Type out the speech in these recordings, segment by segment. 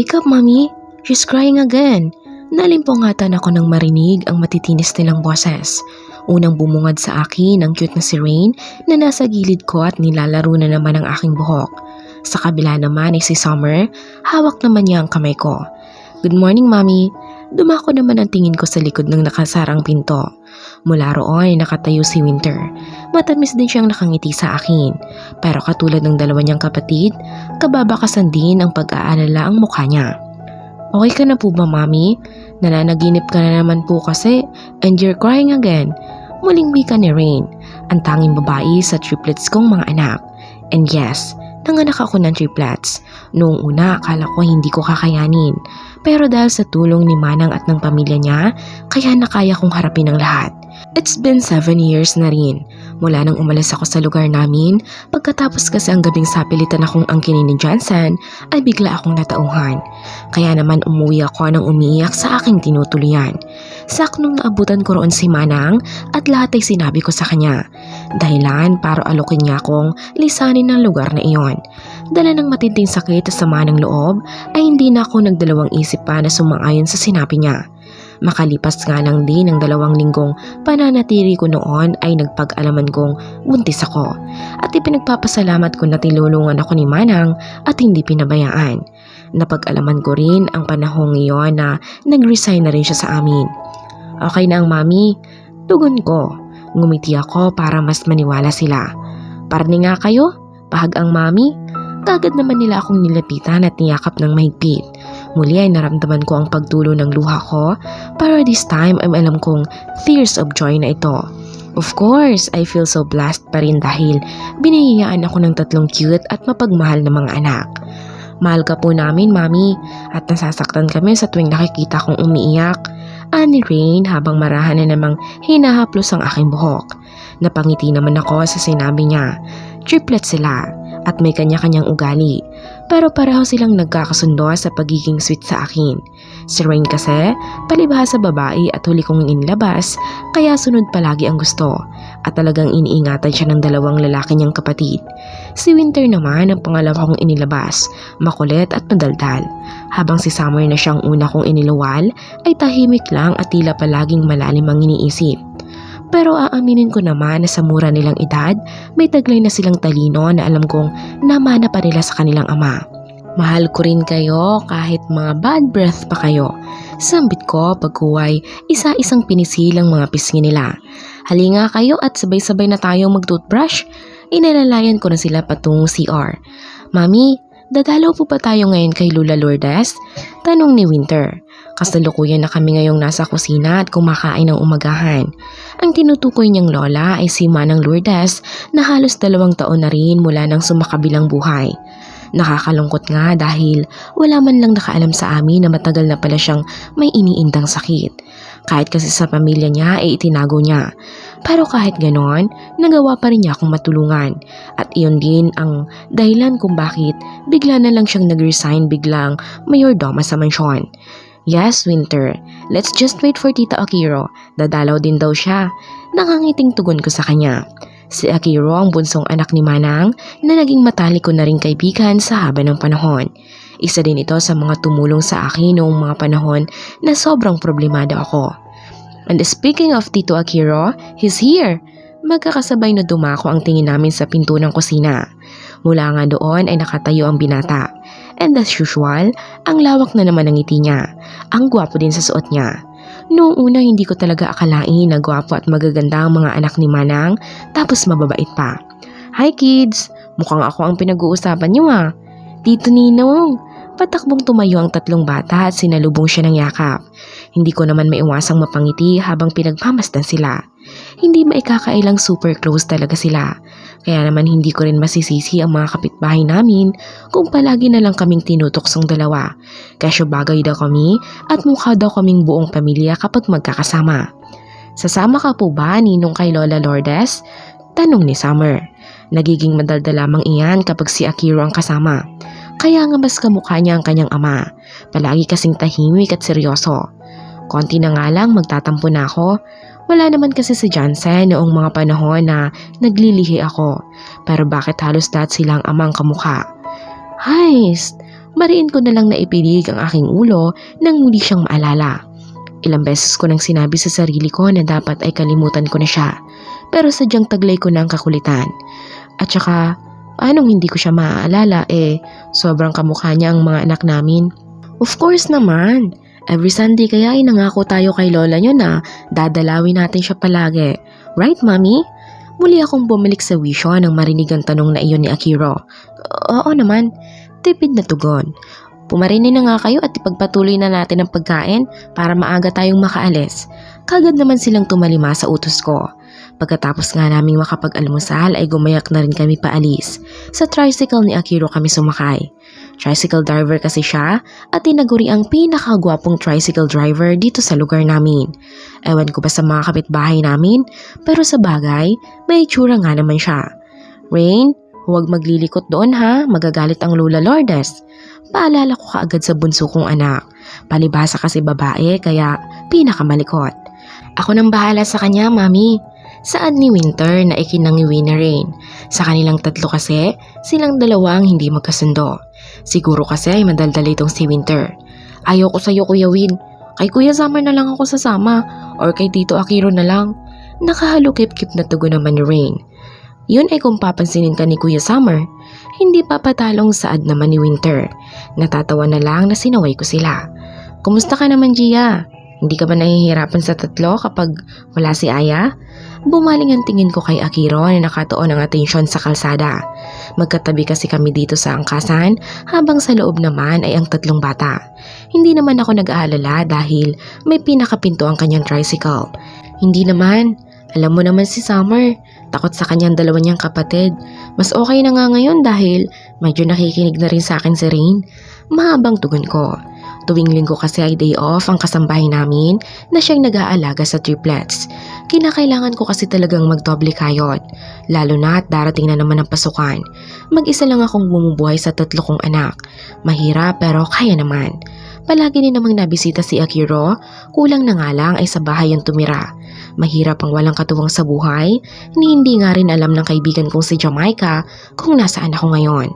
Wake up, mommy. She's crying again. Nalimpungatan ako nang marinig ang matitinis nilang boses. Unang bumungad sa akin ang cute na si Rain na nasa gilid ko at nilalaro na naman ang aking buhok. Sa kabila naman ay si Summer, hawak naman niya ang kamay ko. Good morning, Mommy. Dumako naman ang tingin ko sa likod ng nakasarang pinto. Mula roon ay nakatayo si Winter. Matamis din siyang nakangiti sa akin. Pero katulad ng dalawa niyang kapatid, kababakasan din ang pag-aalala ang mukha niya. Okay ka na po ba, Mami? Nananaginip ka na naman po kasi and you're crying again. Muling wika ni Rain, ang tanging babae sa triplets kong mga anak. And yes, nanganak ako ng triplets. Noong una, akala ko hindi ko kakayanin. Pero dahil sa tulong ni Manang at ng pamilya niya, kaya nakaya kong harapin ang lahat. It's been seven years na rin. Mula nang umalis ako sa lugar namin, pagkatapos kasi ang gabing sapilitan akong angkinin ni Johnson, ay bigla akong natauhan. Kaya naman umuwi ako nang umiiyak sa aking tinutuloyan. Saknong naabutan ko roon si Manang at lahat ay sinabi ko sa kanya. Dahilan para alokin niya akong lisanin ng lugar na iyon. Dala ng matinding sakit at sama ng loob ay hindi na ako nagdalawang isip pa na sumang-ayon sa sinabi niya. Makalipas nga lang din ng dalawang linggong pananatiri ko noon ay nagpag-alaman kong buntis ako at ipinagpapasalamat ko na tinulungan ako ni Manang at hindi pinabayaan. Napag-alaman ko rin ang panahong iyon na nag-resign na rin siya sa amin. Okay na ang mami, tugon ko. Ngumiti ako para mas maniwala sila. Parni nga kayo, pahag ang mami. Kagad naman nila akong nilapitan at niyakap ng mahigpit. Muli ay naramdaman ko ang pagtulo ng luha ko, pero this time ay alam kong tears of joy na ito. Of course, I feel so blessed pa rin dahil biniyayaan ako ng tatlong cute at mapagmahal na mga anak. Mahal ka po namin, Mami, at nasasaktan kami sa tuwing nakikita kong umiiyak. Ani Rain habang marahan na namang hinahaplos ang aking buhok. Napangiti naman ako sa sinabi niya. Triplet sila at may kanya-kanyang ugali. Pero pareho silang nagkakasundo sa pagiging sweet sa akin. Si Rain kasi, palibhasa babae at huli kong inilabas, kaya sunod palagi ang gusto. At talagang iniingatan siya ng dalawang lalaki niyang kapatid. Si Winter naman ang pangalawa kong inilabas, makulit at madaldal. Habang si Summer na siyang una kong iniluwal, ay tahimik lang at tila palaging malalim ang iniisip. Pero aaminin ko naman na sa mura nilang edad, may taglay na silang talino na alam kong namana pa nila sa kanilang ama. Mahal ko rin kayo kahit mga bad breath pa kayo. Sambit ko pagkuway isa-isang pinisilang mga pisngi nila. Halinga kayo at sabay-sabay na tayong mag-toothbrush. Inalalayan ko na sila patungong CR. Mami, dadalaw po ba tayo ngayon kay Lula Lourdes? Tanong ni Winter. Kasalukuyan na kami ngayong nasa kusina at kumakain ng umagahan. Ang tinutukoy niyang lola ay si Manang Lourdes na halos dalawang taon na rin mula nang sumakabilang buhay. Nakakalungkot nga dahil wala man lang nakaalam sa amin na matagal na pala siyang may iniindang sakit. Kahit kasi sa pamilya niya ay itinago niya. Pero kahit ganon, nagawa pa rin niya akong matulungan. At iyon din ang dahilan kung bakit bigla na lang siyang nag-resign biglang mayordoma sa mansyon. Yes, Winter. Let's just wait for Tita Akiro. Dadalaw din daw siya. Nakangiting tugon ko sa kanya. Si Akiro ang bunsong anak ni Manang na naging matalik ko na rin kaibigan sa haba ng panahon. Isa din ito sa mga tumulong sa akin noong mga panahon na sobrang problemado ako. And speaking of Tito Akiro, he's here! Magkakasabay na dumako ang tingin namin sa pinto ng kusina. Mula nga doon ay nakatayo ang binata. And as usual, ang lawak na naman ng ngiti niya. Ang gwapo din sa suot niya. Noong una hindi ko talaga akalain na gwapo at magaganda ang mga anak ni Manang tapos mababait pa. Hi kids! Mukhang ako ang pinag-uusapan niyo ah. Tito Ninong! Patakbong tumayo ang tatlong bata at sinalubong siya ng yakap. Hindi ko naman maiwasang mapangiti habang pinagpamasdan sila. Hindi maikakailang super close talaga sila. Kaya naman hindi ko rin masisisi ang mga kapitbahay namin kung palagi na lang kaming tinutoksong dalawa. Kasyo bagay daw kami at mukha daw kaming buong pamilya kapag magkakasama. Sasama ka po ba ninong kay Lola Lourdes? Tanong ni Summer. Nagiging madalda lamang iyan kapag si Akiro ang kasama. Kaya nga mas kamukha niya ang kanyang ama. Palagi kasing tahimik at seryoso. Konti na nga lang magtatampo na ako. Wala naman kasi si Johnson noong mga panahon na naglilihi ako. Pero bakit halos lahat silang amang kamukha? Heist! Mariin ko na lang na ipilig ang aking ulo nang muli siyang maalala. Ilang beses ko nang sinabi sa sarili ko na dapat ay kalimutan ko na siya. Pero sadyang taglay ko na ang kakulitan. At saka, anong hindi ko siya maaalala eh, sobrang kamukha niya ang mga anak namin. Of course naman. Every Sunday kaya ay nangako tayo kay lola niyo na dadalawin natin siya palagi. Right, mami? Muli akong bumalik sa wisyo nang marinig ang tanong na iyon ni Akiro. Oo naman, tipid na tugon. Pumarinin na nga kayo at ipagpatuloy na natin ang pagkain para maaga tayong makaalis. Kagad naman silang tumalima sa utos ko. Pagkatapos nga naming makapag-almusal ay gumayak na rin kami paalis. Sa tricycle ni Akiro kami sumakay. Tricycle driver kasi siya at tinaguri ang pinakagwapong tricycle driver dito sa lugar namin. Ewan ko ba sa mga kapitbahay namin, pero sa bagay, may itsura nga naman siya. Rain, huwag maglilikot doon ha, magagalit ang Lula Lourdes. Paalala ko kaagad sa bunso kong anak. Palibasa kasi babae kaya pinakamalikot. Ako nang bahala sa kanya, mami. Saan ni Winter na ikinangiwi ni Rain? Sa kanilang tatlo kasi, silang dalawa ang hindi magkasundo. Siguro kasi ay madaldal itong si Winter. Ayaw ko sa'yo Kuya Win. Kay Kuya Summer na lang ako sasama or kay Tito Akiro na lang. Nakahalukip-kip na tugon naman ni Rain. Yun ay kung papansinin ka ni Kuya Summer. Hindi papatalong saad naman ni Winter. Natatawa na lang na sinaway ko sila. Kumusta ka naman Gia? Hindi ka ba nahihirapan sa tatlo kapag wala si Aya? Bumaling ang tingin ko kay Akiro na nakatuon ang atensyon sa kalsada. Magkatabi kasi kami dito sa angkasan habang sa loob naman ay ang tatlong bata. Hindi naman ako nag-aalala dahil may pinakapinto ang kanyang tricycle. Hindi naman. Alam mo naman si Summer, takot sa kanyang dalawa niyang kapatid. Mas okay na nga ngayon dahil medyo nakikinig na rin sa akin si Rain. Mahabang tugon ko. Tuwing linggo kasi ay day off ang kasambahay namin na siyang nag-aalaga sa triplets. Kinakailangan ko kasi talagang magdoble kayod. Lalo na at darating na naman ang pasukan. Mag-isa lang akong bumubuhay sa tatlo kong anak. Mahirap pero kaya naman. Palagi din namang nabisita si Akiro, kulang na nga lang ay sa bahay ang tumira. Mahirap ang walang katuwang sa buhay, ni hindi nga rin alam ng kaibigan kong si Jamaica kung nasaan ako ngayon.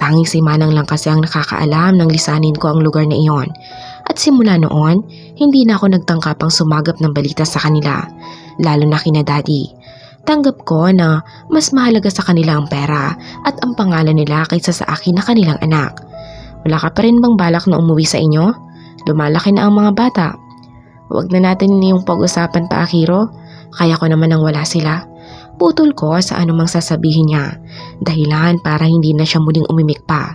Tanging si Manang lang kasi ang nakakaalam ng lisanin ko ang lugar na iyon. At simula noon, hindi na ako nagtangkapang sumagap ng balita sa kanila, lalo na kina daddy. Tanggap ko na mas mahalaga sa kanila ang pera at ang pangalan nila kaysa sa akin na kanilang anak. Wala ka pa rin bang balak na umuwi sa inyo? Lumalaki na ang mga bata. Huwag na natin yung pag-usapan pa, Akiro. Kaya ko naman nang wala sila. Putol ko sa anumang sasabihin niya. Dahilan para hindi na siya muling umimik pa.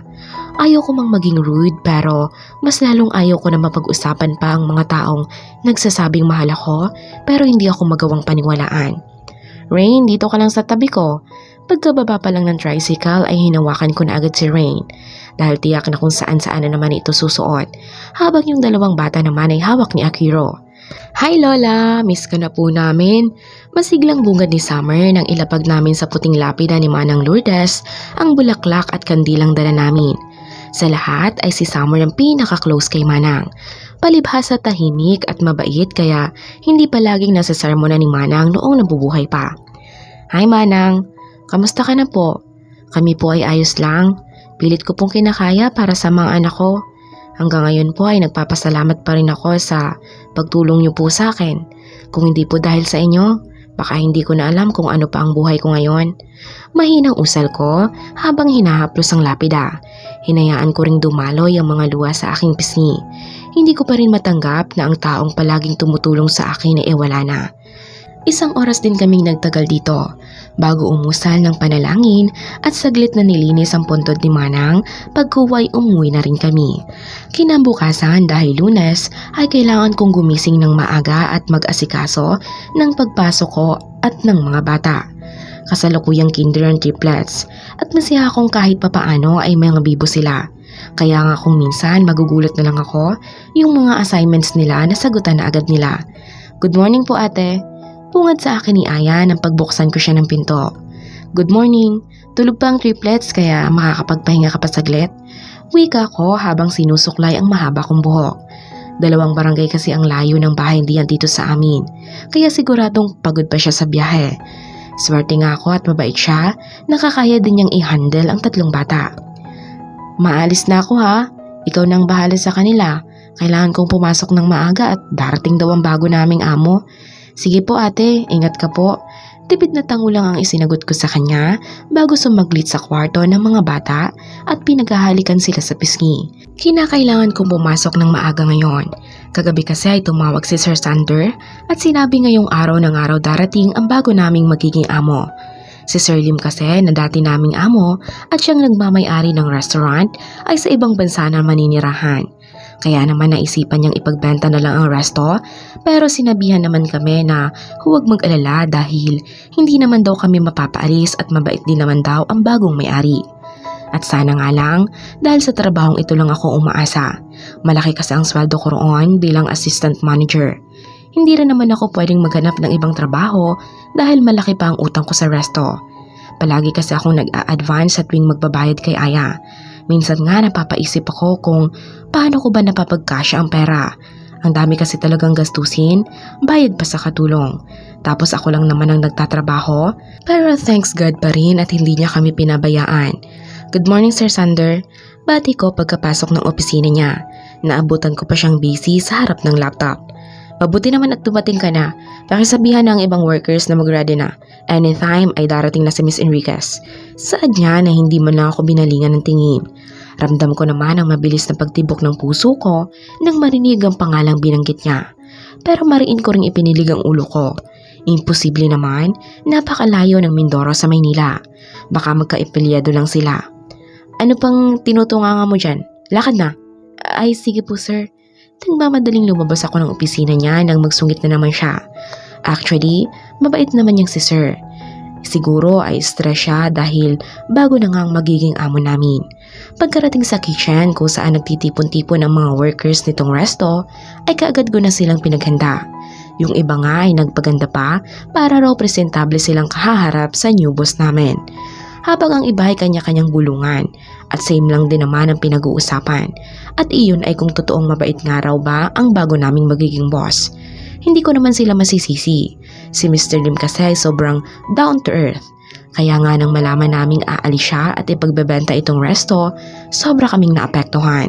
Ayaw ko mang maging rude pero mas lalong ayaw ko na mapag-usapan pa ang mga taong nagsasabing mahal ako pero hindi ako magawang paniwalaan. Rain, dito ka lang sa tabi ko. Pagkababa pa lang ng tricycle ay hinawakan ko na agad si Rain dahil tiyak na kung saan saan na naman ito susuot habang yung dalawang bata naman ay hawak ni Akiro. Hi Lola, miss ka na po namin. Masiglang bungad ni Summer nang ilapag namin sa puting lapida ni Manang Lourdes ang bulaklak at kandilang dala namin. Sa lahat ay si Summer ang pinaka-close kay Manang. Palibhasa tahimik at mabait kaya hindi palaging nasa sermona ni Manang noong nabubuhay pa. Hi Manang, kamusta ka na po? Kami po ay ayos lang. Pilit ko pong kinakaya para sa mga anak ko. Hanggang ngayon po ay nagpapasalamat pa rin ako sa pagtulong niyo po sa akin. Kung hindi po dahil sa inyo, baka hindi ko na alam kung ano pa ang buhay ko ngayon. Mahinang usal ko habang hinahaplos ang lapida. Hinayaan ko ring dumaloy ang mga luha sa aking pisngi. Hindi ko pa rin matanggap na ang taong palaging tumutulong sa akin ay wala na. Isang oras din kaming nagtagal dito bago umusal ng panalangin at saglit na nilinis ang puntod ni Manang pagkuway umuwi na rin kami. Kinabukasan dahil lunes ay kailangan kong gumising ng maaga at mag-asikaso ng pagpasok ko at ng mga bata. Kasalukuyang kinder ang triplets at masaya akong kahit papaano ay mga bibo sila. Kaya nga kung minsan magugulat na lang ako yung mga assignments nila na sagutan na agad nila. Good morning po ate. Pungad sa akin ni Aya nang pagbuksan ko siya ng pinto. Good morning. Tulog pa ang triplets kaya makakapagpahinga ka pa saglit? Wika ko habang sinusuklay ang mahaba kong buhok. Dalawang barangay kasi ang layo ng bahay diyan dito sa amin. Kaya siguradong pagod pa siya sa biyahe. Swerte nga ako at mabait siya, nakakaya din niyang i-handle ang tatlong bata. Maalis na ako ha. Ikaw nang bahala sa kanila. Kailangan kong pumasok ng maaga at darating daw ang bago naming amo. Sige po ate, ingat ka po. Tipid na tango lang ang isinagot ko sa kanya bago sumaglit sa kwarto ng mga bata at pinaghahalikan sila sa pisngi. Kinakailangan kong pumasok ng maaga ngayon. Kagabi kasi ay tumawag si Sir Sander at sinabi ngayong araw ng araw darating ang bago naming magiging amo. Si Sir Lim kasi na dati naming amo at siyang nagmamayari ng restaurant ay sa ibang bansa na maninirahan. Kaya naman naisipan niyang ipagbenta na lang ang resto pero sinabihan naman kami na huwag mag-alala dahil hindi naman daw kami mapapaalis at mabait din naman daw ang bagong may-ari. At sana nga lang dahil sa trabahong ito lang ako umaasa. Malaki kasi ang sweldo ko roon bilang assistant manager. Hindi rin naman ako pwedeng maghanap ng ibang trabaho dahil malaki pa ang utang ko sa resto. Palagi kasi akong nag-a-advance sa tuwing magbabayad kay Aya. Minsan nga napapaisip ako kung paano ko ba napapagkasya ang pera. Ang dami kasi talagang gastusin, bayad pa sa katulong. Tapos ako lang naman ang nagtatrabaho, pero thanks God pa rin at hindi niya kami pinabayaan. Good morning Sir Sander. Bati ko pagkapasok ng opisina niya. Naabutan ko pa siyang busy sa harap ng laptop. Mabuti naman at dumating ka na. Pakisabihan ng ibang workers na mag-ready na. Anytime ay darating na si Miss Enriquez. Saad niya na hindi man lang ako binalingan ng tingin. Ramdam ko naman ang mabilis na pagtibok ng puso ko nang marinig ang pangalang binanggit niya. Pero mariin ko ring ipinilig ang ulo ko. Imposible naman, napakalayo ng Mindoro sa Maynila. Baka magkaipilyado lang sila. Ano pang tinutunga mo dyan? Lakad na. Ay, sige po sir. Nagmamadaling lumabas ako ng opisina niya nang magsungit na naman siya. Actually, mabait naman niyang si sir. Siguro ay stress siya dahil bago na nga ang magiging amo namin. Pagkarating sa kitchen kung saan nagtitipon-tipon ang mga workers nitong resto, ay kaagad ko na silang pinaghanda. Yung iba nga ay nagpaganda pa para raw presentable silang kahaharap sa new boss namin. Habang ang iba ay kanya-kanyang bulungan at same lang din naman ang pinag-uusapan. At iyon ay kung totoong mabait nga raw ba ang bago naming magiging boss. Hindi ko naman sila masisisi. Si Mr. Lim kasi ay sobrang down to earth. Kaya nga nang malaman naming aalis siya at ipagbebenta itong resto, sobra kaming naapektuhan.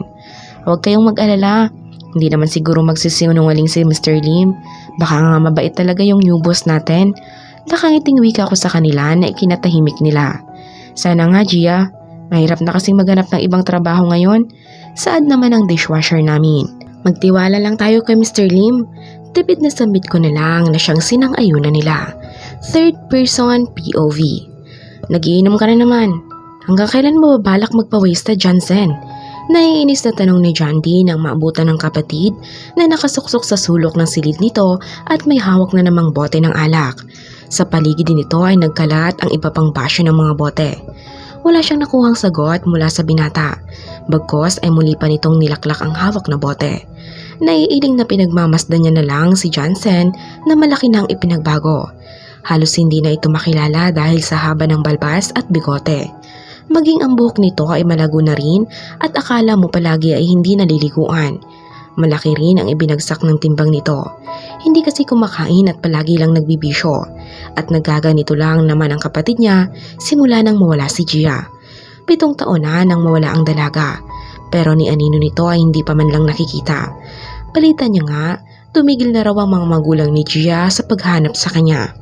Huwag kayong mag-alala. Hindi naman siguro magsisinungaling si Mr. Lim. Baka nga mabait talaga yung new boss natin. Nakangiting wika ko sa kanila na ikinatahimik nila. Sana nga, Gia. Mahirap na kasing maghanap ng ibang trabaho ngayon. Saad naman ang dishwasher namin. Magtiwala lang tayo kay Mr. Lim. Tipid na submit ko na lang na siyang sinang-ayunan nila. Third person POV. Nagiinom ka na naman. Hanggang kailan mo balak magpa-waste Johnson? Naiinis na tanong ni John D nang maabutan ng kapatid na nakasuksok sa sulok ng silid nito at may hawak na namang bote ng alak. Sa paligid din nito ay nagkalat ang iba pang basyo ng mga bote. Wala siyang nakuhang sagot mula sa binata. Bagkos ay muli pa nitong nilaklak ang hawak na bote. Naiiling na pinagmamasdan niya na lang si Johnson na malaki na ang ipinagbago. Halos hindi na ito makilala dahil sa haba ng balbas at bigote. Maging ang buhok nito ay malago na rin at akala mo palagi ay hindi naliliguan. Malaki rin ang ibinagsak ng timbang nito. Hindi kasi kumakain at palagi lang nagbibisyo. At nagaganito lang naman ang kapatid niya simula nang mawala si Gia. Pitong taon na nang mawala ang dalaga. Pero ni Anino nito ay hindi pa man lang nakikita. Palitan niya nga, tumigil na raw ang mga magulang ni Gia sa paghanap sa kanya.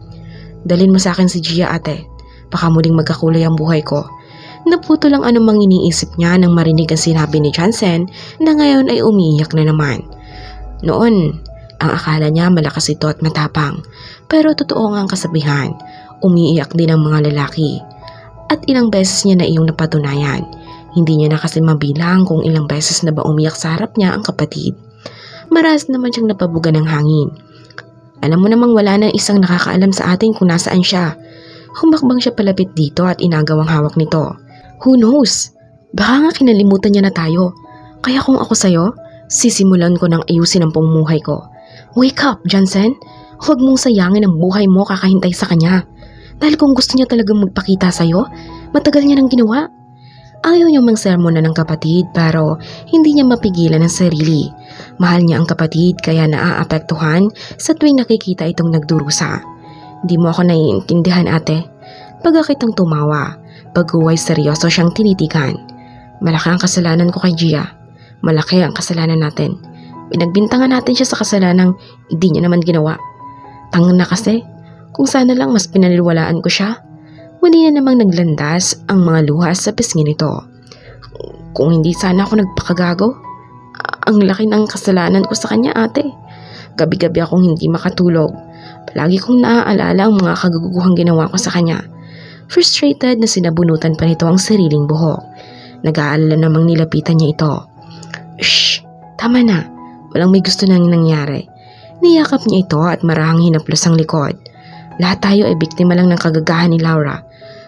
Dalin mo sa akin si Gia ate. Baka muling magkakulay ang buhay ko. Naputo lang anumang iniisip niya nang marinig ang sinabi ni Johnson na ngayon ay umiiyak na naman. Noon, ang akala niya malakas ito at matapang. Pero totoo nga ang kasabihan, umiiyak din ang mga lalaki. At ilang beses niya na iyong napatunayan. Hindi niya na kasi mabilang kung ilang beses na ba umiyak sa harap niya ang kapatid. Maras naman siyang napabuga ng hangin. Alam mo namang wala na isang nakakaalam sa atin kung nasaan siya. Humakbang siya palapit dito at inagawang hawak nito. Who knows? Baka nga kinalimutan niya na tayo. Kaya kung ako sa'yo, sisimulan ko ng ayusin ang pamumuhay ko. Wake up, Johnson! Huwag mong sayangin ang buhay mo kakahintay sa kanya. Dahil kung gusto niya talagang magpakita sa'yo, matagal niya nang ginawa. Ayaw niya mang sermon na ng kapatid pero hindi niya mapigilan ang sarili. Mahal niya ang kapatid kaya naaapektuhan sa tuwing nakikita itong nagdurusa. Di mo ako naiintindihan ate. Pagkakitang tumawa, pag-uway seryoso siyang tinitigan. Malaki ang kasalanan ko kay Gia. Malaki ang kasalanan natin. Pinagbintangan natin siya sa kasalanang hindi niya naman ginawa. Tanga na kasi, kung sana lang mas pinaniwalaan ko siya. Muli na namang naglandas ang mga luhas sa pisngi nito. Kung hindi sana ako nagpakagago, ang laki ng kasalanan ko sa kanya ate. Gabi-gabi akong hindi makatulog. Palagi kong naaalala ang mga kagaguguhang ginawa ko sa kanya. Frustrated na sinabunutan pa nito ang sariling buhok. Nag-aalala namang nilapitan niya ito. Shh! Tama na. Walang may gusto nang nangyari. Niyakap niya ito at marahang hinaplos ang likod. Lahat tayo ay biktima lang ng kagagahan ni Laura.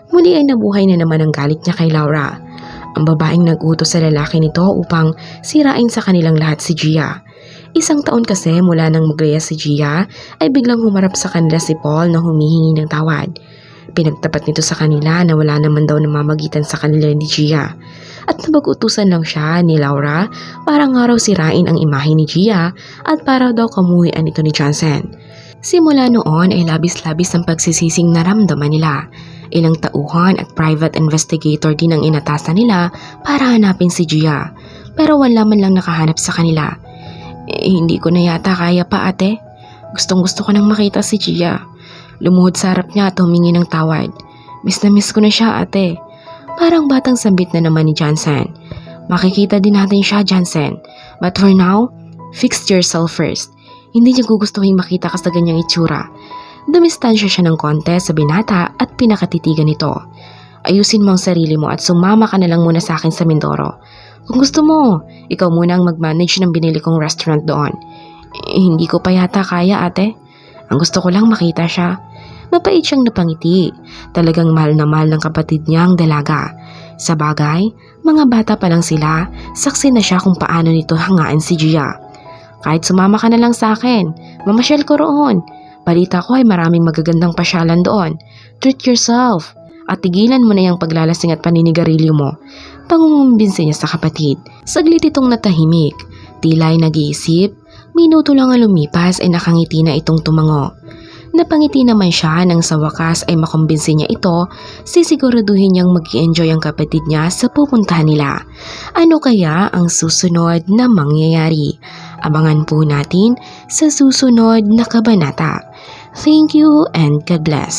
Muli ay nabuhay na naman ang galit niya kay Laura. Ang babaeng nag-utos sa lalaki nito upang sirain sa kanilang lahat si Gia. Isang taon kasi mula nang maglaya si Gia ay biglang humarap sa kanila si Paul na humihingi ng tawad. Pinagtapat nito sa kanila na wala naman daw namamagitan sa kanila ni Gia. At napag-utusan lang siya ni Laura para nga raw sirain ang imahe ni Gia at para daw kamuhian ito ni Johnson. Simula noon ay labis-labis ang pagsisising naramdaman nila. Ilang tauhan at private investigator din ang inatasan nila para hanapin si Gia. Pero wala man lang nakahanap sa kanila. Eh, hindi ko na yata kaya pa ate. Gustong gusto ko nang makita si Gia. Lumuhod sa harap niya at humingi ng tawad. Miss na miss ko na siya ate. Parang batang sambit na naman ni Johnson. Makikita din natin siya Johnson. But for now, fix yourself first. Hindi niya gugustuhin makita ka sa ganyang itsura. Dumistansya siya ng konti sa binata at pinakatitigan nito. Ayusin mo ang sarili mo at sumama ka na lang muna sa akin sa Mindoro. Kung gusto mo, ikaw muna ang mag-manage ng binili kong restaurant doon. Eh, hindi ko pa yata kaya ate. Ang gusto ko lang makita siya. Mapait siyang napangiti. Talagang mahal na mahal ng kapatid niya ang dalaga. Sa bagay, mga bata pa lang sila, saksi na siya kung paano nito hangaan si Gia. Kahit sumama ka na lang sa akin, mamasyal ko roon. Balita ko ay maraming magagandang pasyalan doon. Treat yourself. At tigilan mo na yung paglalasing at paninigarilyo mo. Pangungumbinsin niya sa kapatid. Saglit itong natahimik. Tila ay nag-iisip. Minuto lang ang lumipas ay nakangiti na itong tumango. Napangiti naman siya nang sa wakas ay makumbinsi niya ito, sisiguraduhin niyang mag enjoy ang kapatid niya sa pupuntahan nila. Ano kaya ang susunod na mangyayari? Abangan po natin sa susunod na kabanata. Thank you and God bless.